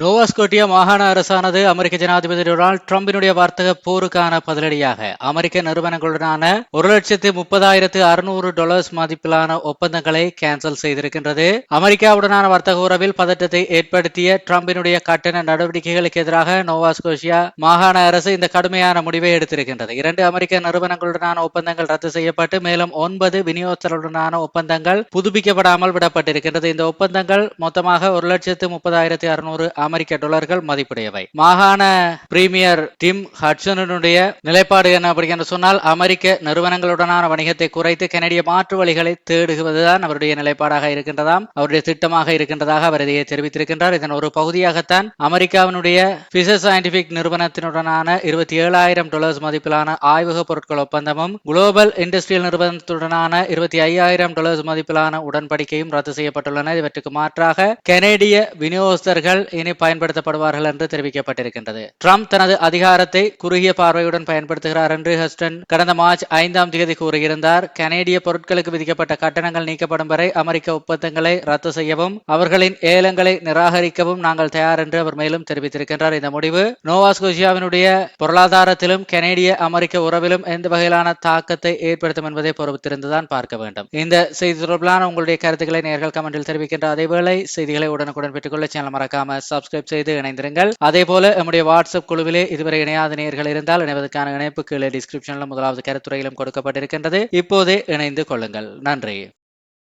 நோவாஸ்கோட்டியா மாகாண அரசானது அமெரிக்க ஜனாதிபதி டொனால்ட் ட்ரம்பினுடைய வர்த்தக போருக்கான பதிலடியாக அமெரிக்க நிறுவனங்களுடனான ஒரு லட்சத்து முப்பதாயிரத்து அறுநூறு டாலர்ஸ் மதிப்பிலான ஒப்பந்தங்களை கேன்சல் செய்திருக்கின்றது. அமெரிக்காவுடனான வர்த்தக உறவில் பதட்டத்தை ஏற்படுத்திய ட்ரம்பினுடைய கட்டண நடவடிக்கைகளுக்கு எதிராக நோவாஸ்கோஷியா மாகாண அரசு இந்த கடுமையான முடிவை எடுத்திருக்கின்றது. இரண்டு அமெரிக்க நிறுவனங்களுடனான ஒப்பந்தங்கள் ரத்து செய்யப்பட்டு மேலும் ஒன்பது விநியோகத்தருடனான ஒப்பந்தங்கள் புதுப்பிக்கப்படாமல் விடப்பட்டிருக்கின்றது. இந்த ஒப்பந்தங்கள் மொத்தமாக ஒரு லட்சத்து முப்பதாயிரத்து அறுநூறு அமெரிக்க டாலர்கள் மதிப்புடையவை. மாகாண பிரீமியர் டிம் ஹட்சனுடைய நிலைப்பாடு என்ன என்று சொன்னால் அமெரிக்க நிறுவனங்களுடனான வணிகத்தை குறைத்து கனடிய மாற்று வழிகளை தேடுவதுதான் அவருடைய நிலைப்பாடாக இருக்கின்றதாம். அவருடைய திட்டமாக இருக்கின்றதாக அவர் இதையே தெரிவித்திருக்கின்றார். இதன் ஒரு பகுதியாகத்தான் அமெரிக்காவினுடைய பிசர் சயின்டிபிக் நிறுவனத்தினுடனான இருபத்தி ஏழாயிரம் டாலர்ஸ் மதிப்பிலான ஆய்வக பொருட்கள் ஒப்பந்தமும் குளோபல் இண்டஸ்ட்ரியல் நிறுவனத்துடனான இருபத்தி ஐயாயிரம் டாலர்ஸ் மதிப்பிலான உடன்படிக்கையும் ரத்து செய்யப்பட்டுள்ளன. இவற்றுக்கு மாற்றாக கனேடிய விநியோகஸ்தர்கள் இனி பயன்படுத்தப்படுவார்கள் என்று தெரிவிக்கப்பட்டிருக்கின்றது. ட்ரம்ப் தனது அதிகாரத்தை குறுகிய பார்வையுடன் பயன்படுத்துகிறார் என்று ஹஸ்டன் கடந்த மார்ச் ஐந்தாம் தேதி கூறியிருந்தார். கனேடிய பொருட்களுக்கு விதிக்கப்பட்ட கட்டணங்கள் நீக்கப்படும் வரை அமெரிக்க ஒப்பந்தங்களை ரத்து செய்யவும் அவர்களின் ஏலங்களை நிராகரிக்கவும் நாங்கள் தயார் என்று அவர் மேலும் தெரிவித்திருக்கின்றார். இந்த முடிவு நோவாஸ்கோசியாவினுடைய பொருளாதாரத்திலும் கனேடிய அமெரிக்க உறவிலும் எந்த வகையிலான தாக்கத்தை ஏற்படுத்தும் என்பதை பொறுத்திருந்துதான் பார்க்க வேண்டும். இந்த செய்தி தொடர்பிலான உங்களுடைய கருத்துக்களை நேர்கள் கமெண்டில் தெரிவிக்கின்ற அதேவேளை செய்திகளை உடனுக்குடன் பெற்றுக்கொள்ள சேனல் மறக்காம சப்ஸ்கிரைப் செய்து இணைந்திருங்கள். அதே போல நம்முடைய வாட்ஸ்அப் குழுவிலே இதுவரை இணையாத நேர்கள் இருந்தால் இணைவதற்கான இணைப்பு கீழே டிஸ்கிரிப்ஷனிலும் முதலாவது கருத்துறையிலும் கொடுக்கப்பட்டிருக்கின்றது. இப்போதே இணைந்து கொள்ளுங்கள். நன்றி.